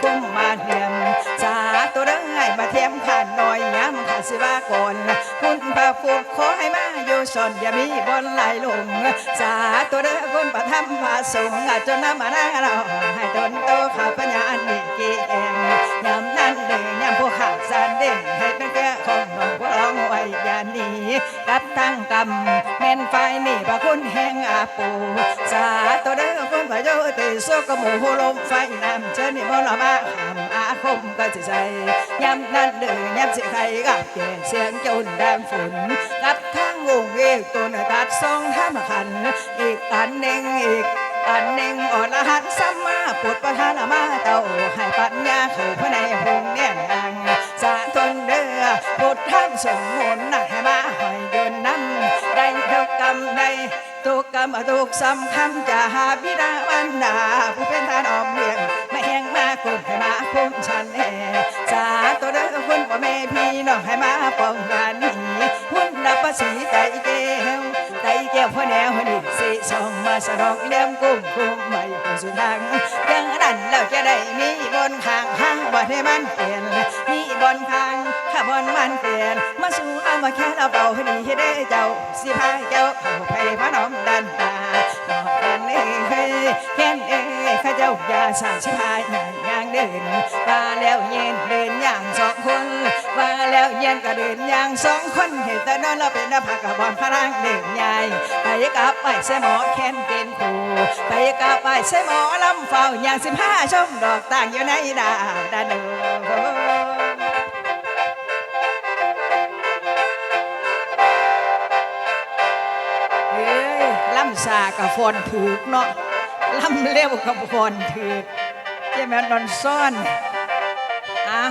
คมมาเทียมสาตัวเรื่องไงมาเทียมขันหน่อยย้ำขาดสิว่าก่อนคุณพระผูกขอให้มาอยู่สอนอย่ามีบนไหลลงสาตัวเรื่องคุณประทับพระสงฆ์จนน้ำมาหน้าเราให้ตนโตข้าปัญญานี่เกียงานเด้งให้เป็นแก่ของน้องพวกเราไว้ยานีกับทั้งกรรมแม่นไฟนี่พระคุณแห่งอาปูสาตัวเด้อคุณพระโยติสุกหมูลมไฟน้ำเชิญนี่มลมาหามอาคมก็จะใจย้ำนั้นเด้อย้ำสิใครกับแก่เสียงจนแดงฝนกับทั้งวงเอกตัวนตัดสองท่ามขัน อีกอันหนึ่งอีกอันหนึ่งอ่อนละหันสัมมาปุตประธานมาเต้าให้ปัญญาเข้าภายในหง สงมนนะให้มาหอยยืนน้ำได้ทุกกรรมได้ทุกกรรมทุกสำคำจะหาบิดาวันดาผู้เป็นทานออมเลี้ยงไม่แห้งมาคุมให้มาคุ้มฉันแน่สาตัวเด้อคุณพ่อแม่พี่น้องให้มาป้องกันนี้หุ่นนับภาษีใจเก แก้วพ่อแนวนี่สิส่งมาสนองเลี้ยมกุ้มกุ้มไม่คนสุดทางยังดันแล้วจะได้มีบนข้างห้างบ่ให้มันเปลี่ยนมีบนข้างข้าบนมันเปลี่ยน มาสู่เอามาแค่เราเป่าให้ดีให้ได้เจ้าสิพาเจ้าเข้าไปพระน้อมดันตาดอกกันเอ้ยเฮ้ยเห็นเอ้ยข้าเจ้าอย่าสาสิพายอย่างอย่างเดินว่าแล้วเย็นเดินอย่างสองคน ว่าแล้วเย็นก็เดินอย่างสองคนเห็นแต่นั้นเราเป็นนภากบอลพลังเดินใหญ่ไปกับไปใส่หมอแค้นเป็นครูไปกับไปใส่หมอลำเฝ้าอย่างสิบห้าชมดอกต่างอยู่ในดาวดานูเอ้ยลำซากับฟอนถือกเนาะลำเร็วกับฟอนถือกเจ้าแม่นอนซ่อนอะ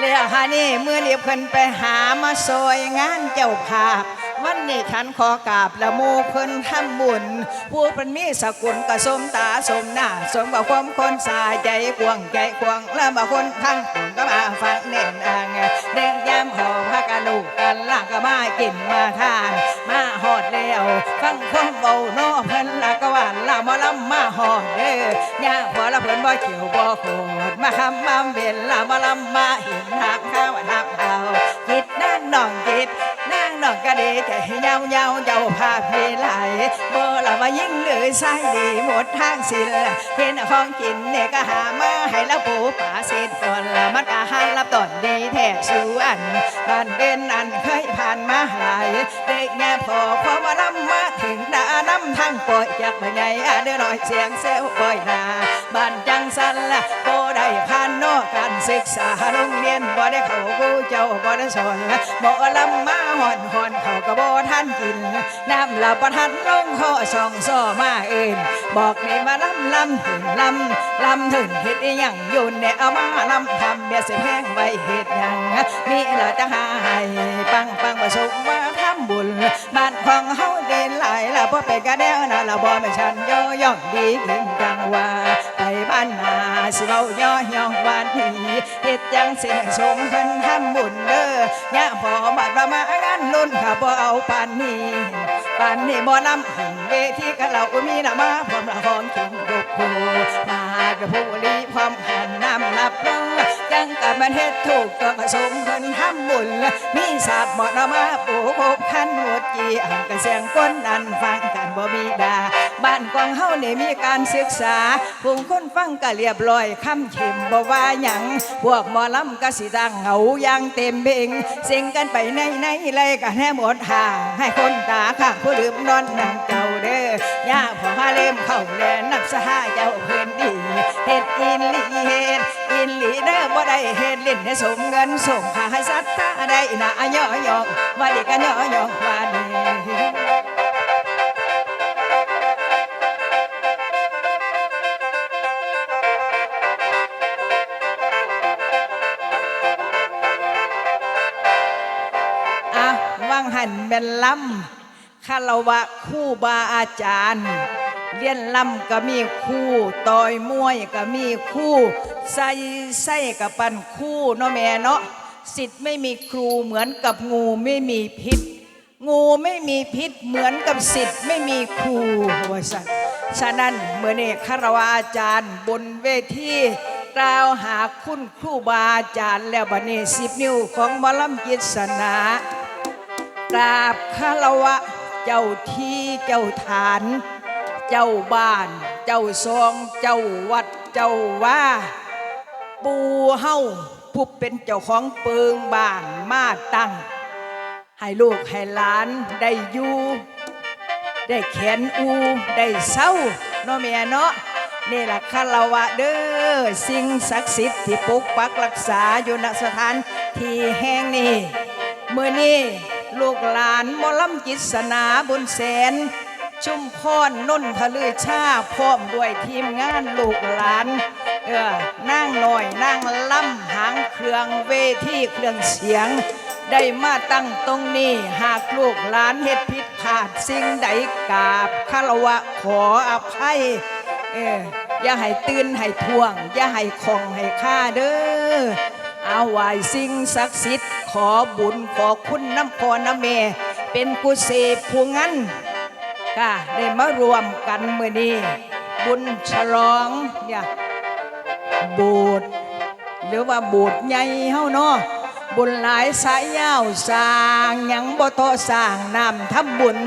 เรียกฮานี่เมื่อเรียบเพิ่นไปหามาซอยงานเจ้าภาพ วันนี้ฉันขอกราบละโมเพิ่นทำบุญ ผู้เพิ่นมีสกุลกระสมตาสมหน้า สมกับความคนสายใจกวางใจกวางแล้วมาคนทั้งคนก็มาฟังเน่นอ่างเด็กยามหอพากัน ลูกกันล่างก็มากินมาทาน มาหอดแล้วฟังความเบาโนเพิ่นละก็ว่าละมาลำมาหอดเด้อย่าพอละเพิ่นบ่เขียวบ่โคดมาคำมาเบ็นละมาลำมาเห็นหักข้าวหัก น้องก็ดีใจเยาเยาเจ้าภาพเพไหลบ่ละมายิ่งเลยใส่ดีหมดทางสินลเห็นของกินเนี่ยก็หามาให้ละปูป่าเสร็จก่อนละมันก็หารับตอนดีแทกสู่อันบ้านเป็นอันเคยผ่านมาหลายเด็กแง่พอพอมาลำมา ถึงดาน้ำทางปล่อยจากไปไงอะเด้อน่อยเสียงเซลปล่อยนาบ้านจังสันละโบได้ผ่านนอกการศึกษาโรงเรียนบ่ได้เข้ากูเจ้าบ่ได้สอนบ่ลำมาหอนหอนเขาก็บ่ทันกินน้ำละบ่ทันลงคอสองซ้อมาเอิ้นบอกนี่มาลำลำถึงลำลำถึงเฮ็ดอีหยังอยู่เนี่ยเอามาลำทำเบียสิแพงไว้เฮ็ดหยังมีละจะหาให้ปังปังประสงมาทำบุญบ้านของเฮาเด่นห ลายละบ่เป็นกะแนวนะละบ่แม่ฉันย่อย่องดีกินจังว่าไปบ้านนาสิเว้าย่อย่องวานทีเฮ็ดจังสิให้สมเพิ่นทำบุญเด้อย่าพอมาประมางานลุ่นค่ะบ่เอาปานนี้ปานนี้บ่นำหึงเวทีกะเรามีนะมาพร้อมละของกินยกคูมากระผู้ลีพร้อมหันน้ำนับลง จังกับมันเฮ็ดถูกต้องสมเพิ่นทำบุญมีศาสตร์บ่นมาปูพบคันหมดจีอังกะเสียงก้นนันฟังกันบ่มีดา บ้านกวางเฮาเนี่ยมีการศึกษาผู้คนฟังก็เรียบร้อยคำเข็มบ่ว่าหยังพวกหมอลำก็สิดังเหาอย่างเต็มเบงเสียงกันไปในในเลยกันแห่หมดห่างให้คนตาข้างผู้ลืมนอนนั่งเจ้าเด้อย่าพอหาเล่มเข้าแลนับสหาเจ้าเพิ่นดี เฮ็ดอินลีเฮ็ดอินลีเด้อบ่ได้เฮ็ดล่นให้สมเงินส่งค่าให้ศรัทธาได้นะย่อยองว่าดีกันย่อยองว่าดีอะว่างหันเป็นลำคารวะคู่บาอาจารย์ เรียนลำก็มีคู่ต่อยมวยก็มีคู่ ใส่ใส่กับปันคู่เนาะแม่เนาะสิทธิ์ไม่มีครูเหมือนกับงูไม่มีพิษ งูไม่มีพิษเหมือนกับสิทธิ์ไม่มีครูว่าสันฉะนั้นเมื่อเนี้คารวะอาจารย์บนเวทีกล่าวหาคุณครูบาอาจารย์แล้วบันี้สิบนิ้วของมอลำกิษณากราบคารวะเจ้าที่เจ้าฐาน เจ้าบ้าน เจ้าซอง เจ้าวัด เจ้าว่าปูเฮาผู้เป็นเจ้าของเปิงบ้านมาตั้ง ให้ลูกให้หลานได้อยู่ได้แขนอูได้เศร้าเนาะแม่เนาะนี่แหละคารวะเด้อสิ่งศักดิ์สิทธิ์ที่ปกปักรักษาอยู่ณสถานที่แห่งนี้เมื่อนี้ลูกหลานมอลำกิษณาบุญแสน ชุมพรนนทลือชาพร้อมด้วยทีมงานลูกหลานเออนั่งหน่อยนั่งล่ำหางเครื่องเวทีเครื่องเสียง ได้มาตั้งตรงนี้ หากลูกหลานเฮ็ดผิดพลาดสิ่งใดกราบคารวะขออภัยเอออย่าให้ตื่นให้ทวง อย่าให้ของให้ค่าเด้อเอาไหวายสิ่งศักดิ์สิทธิ์ขอบุญขอคุณน้ำพอน้ำเมเป็นกุเสผู้งั้น ค่ะได้มารวมกันเมื่อนี้ บุญฉลองเนี่ยบสถ์หรือว่าบสถ์ใหญ่เฮาเนาะบุญหลายสายยาวสร้างยังบ่ทอสร้างนำทำบุญ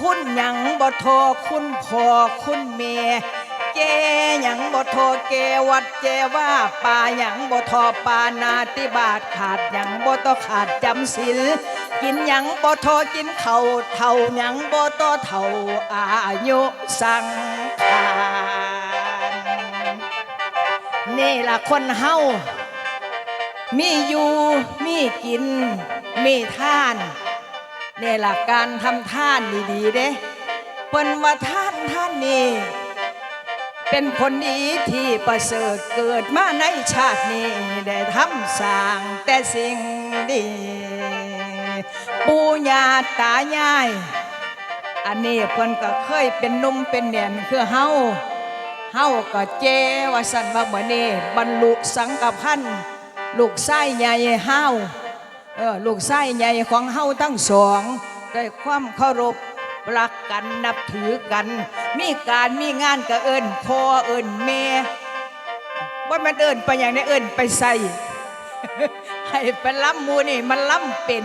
คุณยังบ่ทอคุณพ่อคุณแม่เกยังบ่ทอเกวัดเจว่าป่ายังบ่ทอปานาติบาตขาดยังบ่ตอขาดจำศีล กินหยังบ่ทอกินเขาเท่าหยังบ่ตอเท่าอายุสังขารนี่ล่ะคนเฮามีอยู่มีกิน มีท่านนี่ล่ะการทำท่านดีๆเด้เปิ้นว่าท่านท่านนี่เป็นคนดีที่ประเสริฐเกิดมาในชาตินี้ ได้ทำสร้างแต่สิ่งดี ปู่ย่าตายาย อันนี้เพิ่นก็เคยเป็นนุ่มเป็นแหนมคือเฮาเฮาก็เจว่าสันว่าเหมือนนี่บรรลุสังกพันลูกไส้ใหญ่เฮาเออลูกไส้ใหญ่ของเฮาทั้งสองได้ความเคารพรักกันนับถือกัน มีการมีงานก็เอิ้นพ่อเอิ้นแม่ว่ามันเอิ้นไปอย่างนี้เอิ้นไปใส่ให้ไปล้ำมูนี่มันล้ำเป็น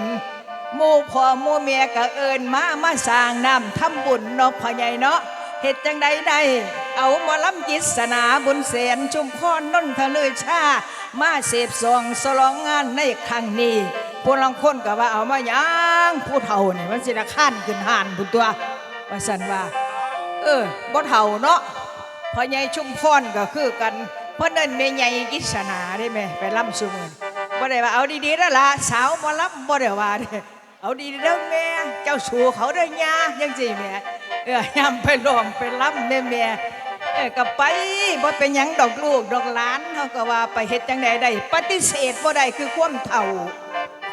หมู่พ่อหมู่เมียก็เอิญมามาสร้างน้ำทำบุญเนาะพ่อใหญ่เนาะเฮ็ดจังใดได้เอาหมอลำกิษณาบุญเสนชุมพรนนทเลยชา มาเสพสองสลองงานในครั้งนี้ผู้ลังคนก็ว่าเอามายังผู้เฒ่าเนี่ยมันสินะข้านขึ้นหานบุญตัวว่าสันว่า เออบ่เฒ่าเนาะพ่อใหญ่ชุมพรก็คือกันเพิ่นเอิ้นแม่ใหญ่กิษณาได้ไหมไปล่ำซุมือบ่ได้ว่าเอาดีๆแล้วล่ะสาวบ่ล่ำบ่ได้ว่าเด้ เอาดีเด้อแม่ เจ้าสู่เขาเด้อยาจังซี่แม่เออยามไปร้องไปล่ำเด้อแม่เออก็ไปบ่เป็นหยังดอกลูกดอกหลานเฮาก็ว่าไปเฮ็ดจังใดได้ปฏิเสธบ่ได้คือความเฒ่า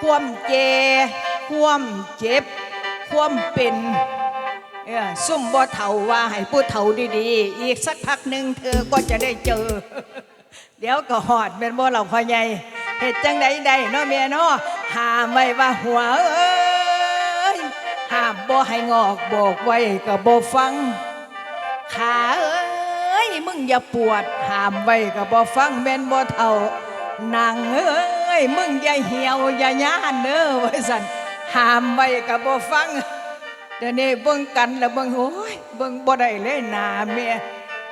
ความเจความเจ็บ ความเป็นเออซุ่มบ่เฒ่าว่าให้ผู้เฒ่าดีๆ อีกสักพักหนึ่งเธอก็จะได้เจอ เดี๋ยวก็หอดเป็นบ่เราพ่อใหญ่เฮ็ดจังใดได้เนาะเมียเนาะหาไว้ว่าหัวเอ้ ห้ามบ่ให้งอกบอกไว้ก็บ่ฟัง ขาเอ้ยมึงอย่าปวดห้ามไว้ก็บ่ฟังแม่นบ่เฒ่านางเอ้ยมึงอย่าเหี่ยวอย่าย่านเด้อว่าซั่นห้ามไว้ก็บ่ฟังเดี๋ยวนี้เบิ่งกันแล้วเบิ่งโอ้ยเบิ่งบ่ได้เลยหนาเมีย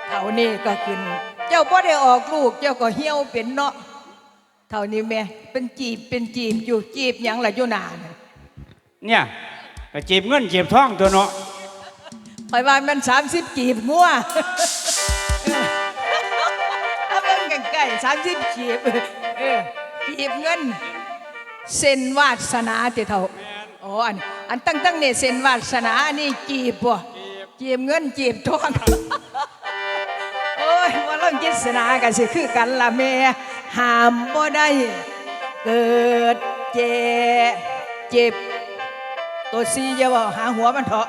เท่านี้ก็ขึ้น เจ้าบ่ได้ออกลูกเจ้าก็เหี่ยวเป็นเนาะเท่านี้แม่เป็นจีบเป็นจีบอยู่จีบหยังล่ะอยู่หนานเนี่ย ก็จีบเงินจีบทองตัวเนาะไปว่ามัน30จีบงัวถ้าเบิ่งใกล้ๆ30จีบเออจีบเงินเส้นวาสนาติเท่าอ๋ออันอันตั้งตั้งเนี่ยเส้นวาสนาอันนี้จีบบ่จีบเงินจีบทองโอ้ยว่าเรื่องกิษณากันสิคือกันละแม่ห้ามบ่ได้เกิดเจ็บเจ็บ ตัวซีอย่าว่าหาหัวมันเถอะ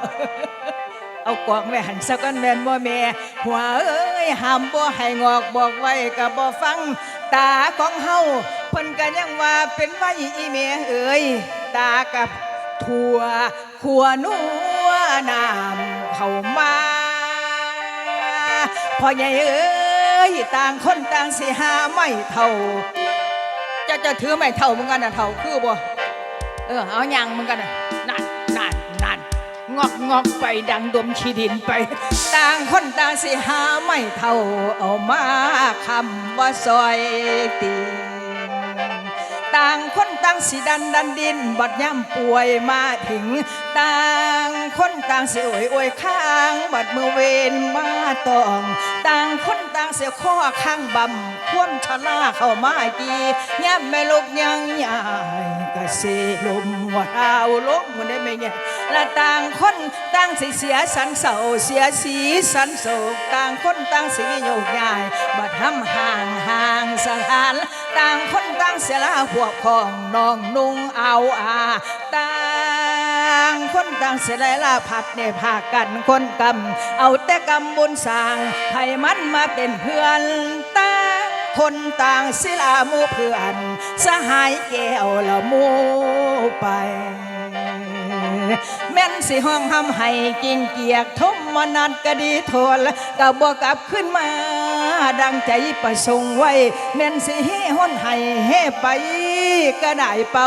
เอากวางไว้หันสักกันแม่นบ่แม่หัวเอ้ยห้ามบ่ให้งอกบอกไว้ก็บ่ฟัง ตาของเฮาเพิ่นก็ยังว่าเป็นไว้อีแม่เอ้ยตากับทั่วขัวนัวน้ำเข้ามาพ่อใหญ่เอ้ยต่างคนต่างสิหาไม่เท่า จะจะถือไม่เท่ามึงกันนะเท่าคือบ่เออเอายังมึงกันนะนั่นนั่นนั่น งอกงอกไปดังดมชีดินไป ต่างคนต่างสิหาไม่เท่าเอามาคำว่าซอยตีนต่างคนต่างสิดันดันดินบัดย่ำป่วยมาถึง ต่างคนต่างเสียอวยอวยข้างบัดมือเวนมาตอง ต่างคนต่างเสียข้อข้างบำคว่ำชะลาเข้ามากีย่ำแม่ลูกยังใหญ่ กะเสลมว่าดาวลกมันได้ไม่ใหญ่และต่างคนต่างสิเสียสันเสาเสียสีสันโศกต่างคนต่างสิโยกย้ายบัดทำห่างห่างสถาน ต่างคนต่างเสียละหัวของน้องนุ่งเอาอาต่างคนต่างเสียละผัดในภากันคนกำเอาแต่กำบุญสร้างให้มันมาเป็นเพื่อนต่า คนต่างศิลามู่เพื่อน สหายแก้วละมูไป แม่นสิห้องทำให้กิงเกียกทมมนัดก็ดีโทนก็บวกกลับขึ้นมา ดังใจประสงค์ไว้ แม่นสิเฮ้ห้นให้เฮไปก็ได้เป่า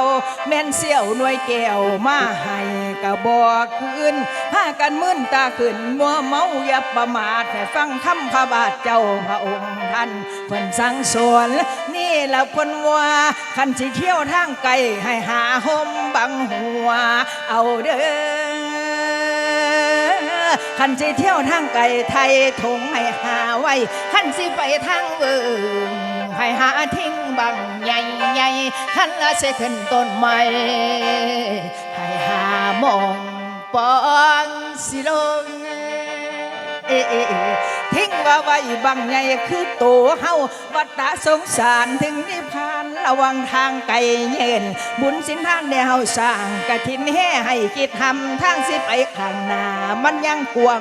แม่นเสี่ยวหน่วยแก้วมาให้ก็บอกคืนพากันมึนตาขึ้นมัวเมาอย่าประมาทให้ฟังคำพระบาทเจ้าพระองค์ท่านเพิ่นสั่งสอนนี่แหละคนว่าคันสิเที่ยวทางไกลให้หาห่มบังหัว เอาเด้อ คันสิเที่ยวทางไกลไทยทงให้หาไว้คันสิไปทางเวิงให้หาทิ้งบังใหญ่ใหญ่ๆคันละสิขึ้นต้นไม้ให้หามองปองสิลงเอเอเอทิ้งว่าไว้บังใหญ่คือตัวเฮาวัดตาสงสารถึงนิพพาน ระวังทางไกลเย็น บุญสินทานแนวสร้างกะทินแห่ให้คิดทำทางสิไปข้างหน้ามันยังกวง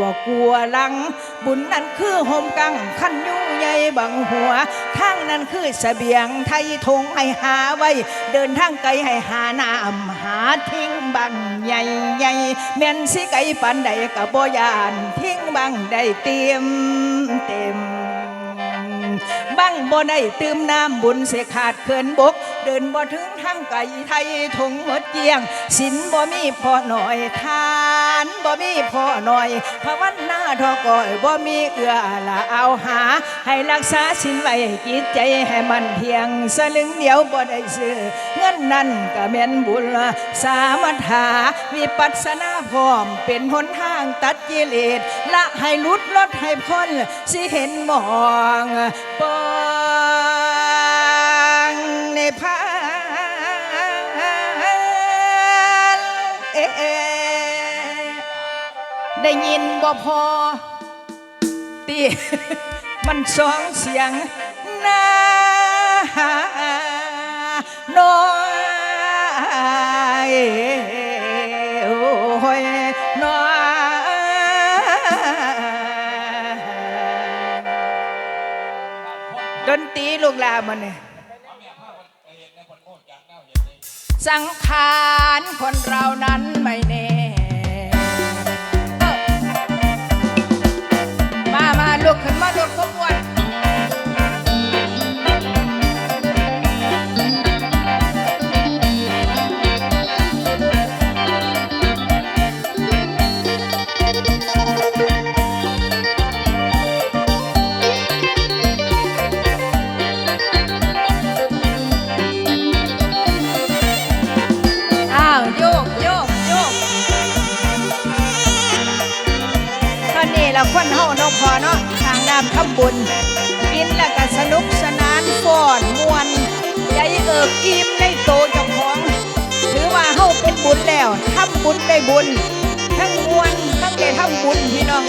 ว่ากลัวลัง บุญนั้นคือโฮมกังขันยูใหญ่บังหัวทางนั้นคือเสบียงไทยทงให้หาไว้ เดินทางไกลให้หาน้ำหาทิ้งบังใหญ่ใหญ่แม่นสิไกลปันใดกับบ่ยาน ทิ้งบังได้เต็มเต็ม บังบ่ได้ตืมน้ำบุญเสียขาดเขินบก เดินบ่ถึงทั้งไก่ไทยทงหมดเกียง สินบ่มีพอหน่อยทา นบ่มีพอหน่อยภาวันหน้าทอก่อยบ่มีเอื้อละเอาหา ให้รักษาสินไว้จิตใจให้มันเที่ยงสลึงเดียวบ่ได้ซื้อเงินนั่นก็แม่นบุญสามถาวิปัสสนาพร้อมเป็นหนทางตัดกิเลสละให้ลุดลดให้พ้นสิเห็นมองปองในพาน ได้ยินบ่พอตีมันสองเสียงนาน้อยโอ้ยน้อยดนตรีลูกลามันเนี่ยสังขารคนเรานั้นไม่แน่ มามาลุ สนุกสนานฟ้อนมวนใจเอิบอิ่มในโตเจ้าของถือว่าเฮาเป็นบุญแล้วทำบุญได้บุญ ทั้งมวนทั้งได้ทำบุญพี่น้อง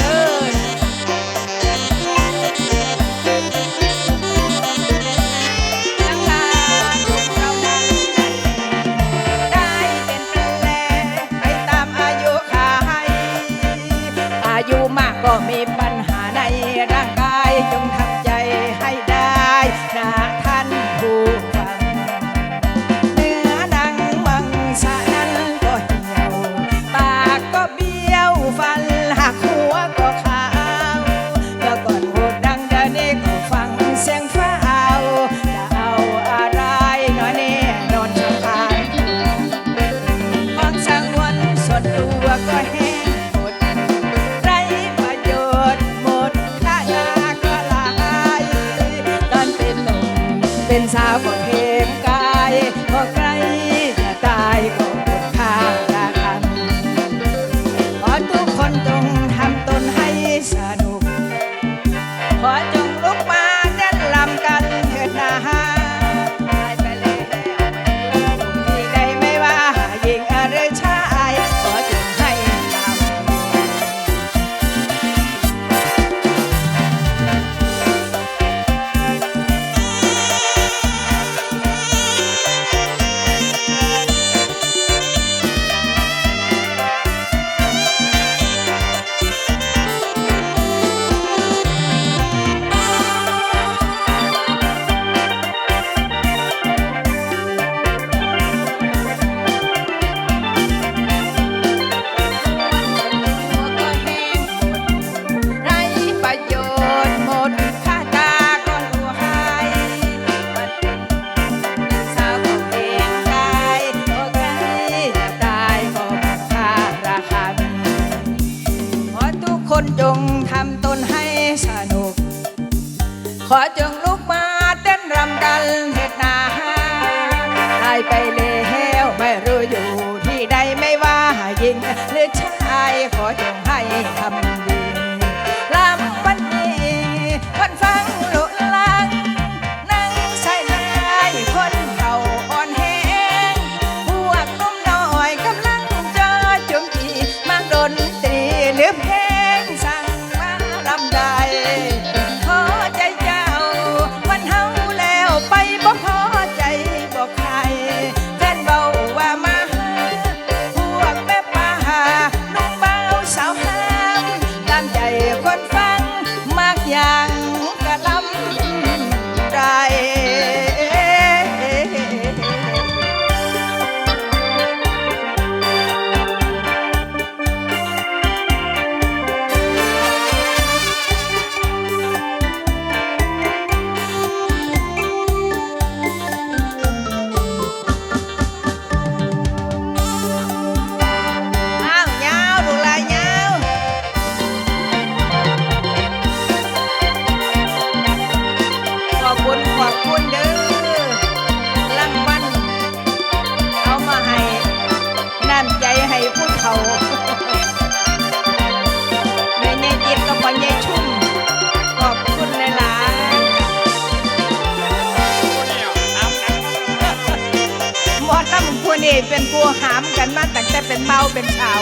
นี่เป็นผัวหามกันมาตั้งแต่เป็นเมาเป็นเฉา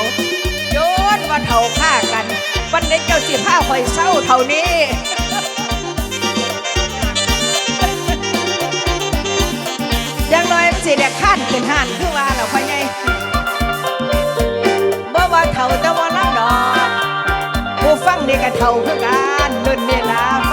โยนว่าเท่าฆ่ากัน วันนี้เจ้าสิผ้าคอยเศร้าเท่านี้ยังน้อยสิเด็กขั้นเป็นหันคือว่าเราไปไงบ่ว่าเท่าแต่ว่าลับดอกผู้ฟังนี่ก็เท่าคือการรุ่นนี่ลา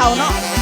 เขาเนาะ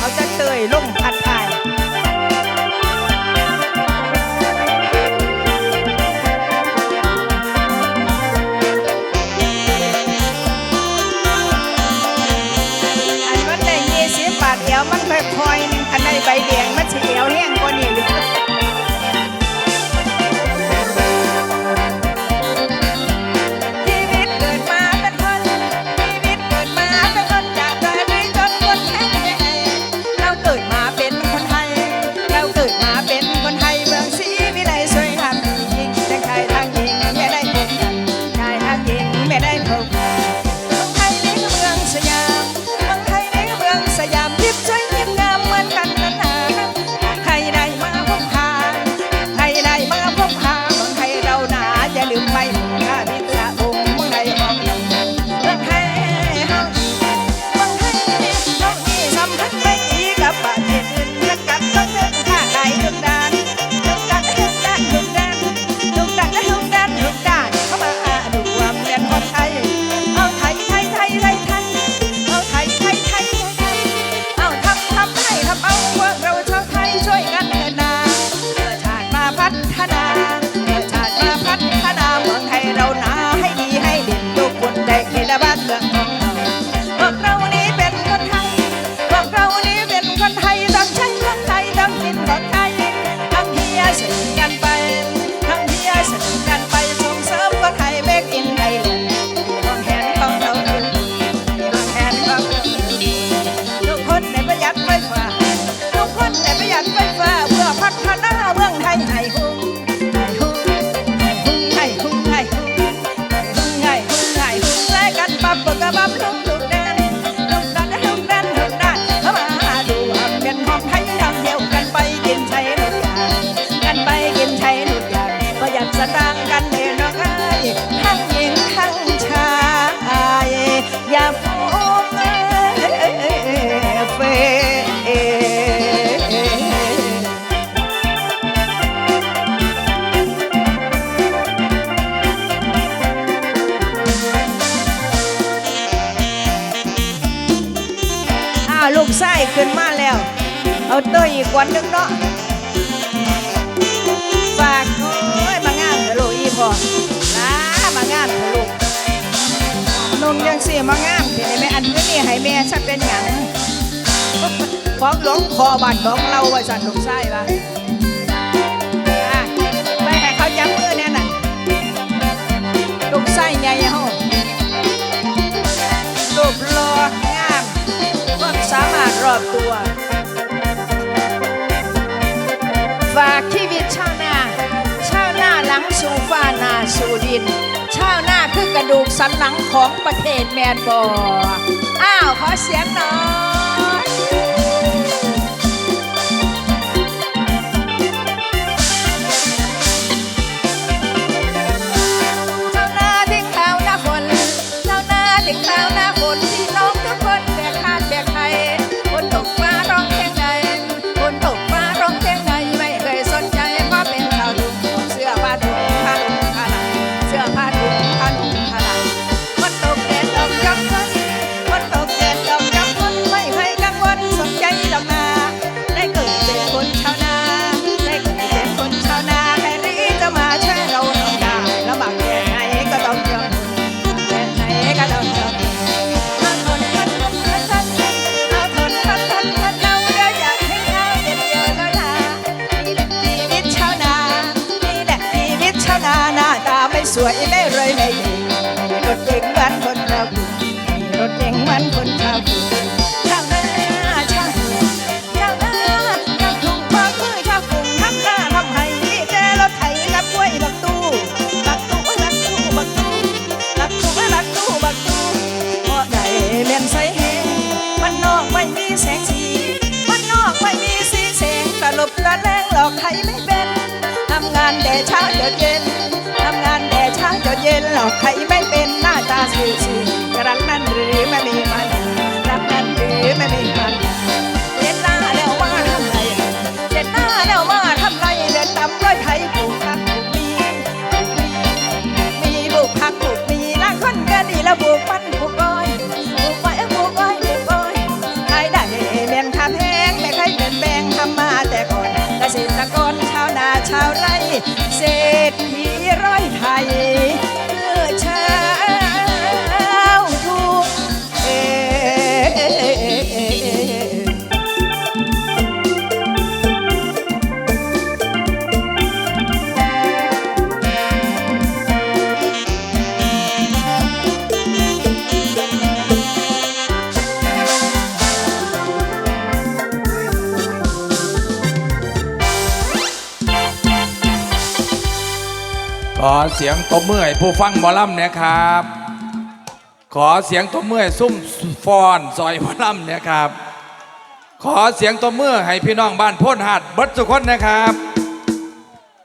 เตัวตยอีกวันนึงเนาะฝากโอ้ยมางานถลูกอีพอนะมางานถลูกนงยังเสียมางานเถอะแม่อันนี้นี่ให้แม่สักเป็นอย่างฟ้องหลงคอบัดรของเราว่สัตว์ถูกไส้ปะไปให้เขาจับมือแน่นถูกไส้ใหญ่เฮารูปหลงามวามสามาถรอบตัว ชีวิตชาวนาชาวนาหลังสูฟ้านาสูดิน ชาวนาคือกระดูกสันหลังของประเทศแมนบออ้าวขอเสียงหน่อย ถเก๋งเหมือนคนชาวกรุงชาวนาชาวนาชาวนาชาวทุ่งบางมือชาวกรุงทำนาทำไห้เจรถไถกับกล้วยบักตู้บักตู้บักตู้บักตู้บักตู้บักตู้บักตู้เพราะใดเมียนใสแหงมันนอกไม่มีแสงสีมันนอกไม่มีสีแสงตลบตะแลงหลอกใครไม่เป็นทำงานแต่เช้าจนเย็นทำงานแต่เช้าจนเย็นหลอกใครไม่เป็น ตาซื่อๆรักนั้นหรือไม่มีมันรักนั้นหรือไม่มีมันเจ็ดหน้าแล้วมาทำไรเจ็ดหน้าแล้วมาทำไรเดินตำร้อยไทยปลูกผักปลูกมีปลูกมีมีปลูกผักปลูกมีล้างคนก็ดีล้วปลูกมันปลูกอ้อยปลูกอ้อยปลูกอ้อยปลูกอ้อยขายได้เมียนคาแพงไม่เคยเปลี่ยนแปลงทำมาแต่ก่อนเกษตรกรชาวนาชาวไร่เศ เสียงตบมือให้ผู้ฟังหมอลำเนี่ยครับ ขอเสียงตบมือให้ซุ่มฟอนซอยหมอลำเนี่ยครับ ขอเสียงตบมือให้พี่น้องบ้านพ้นหาดบิดสุคนนะครับ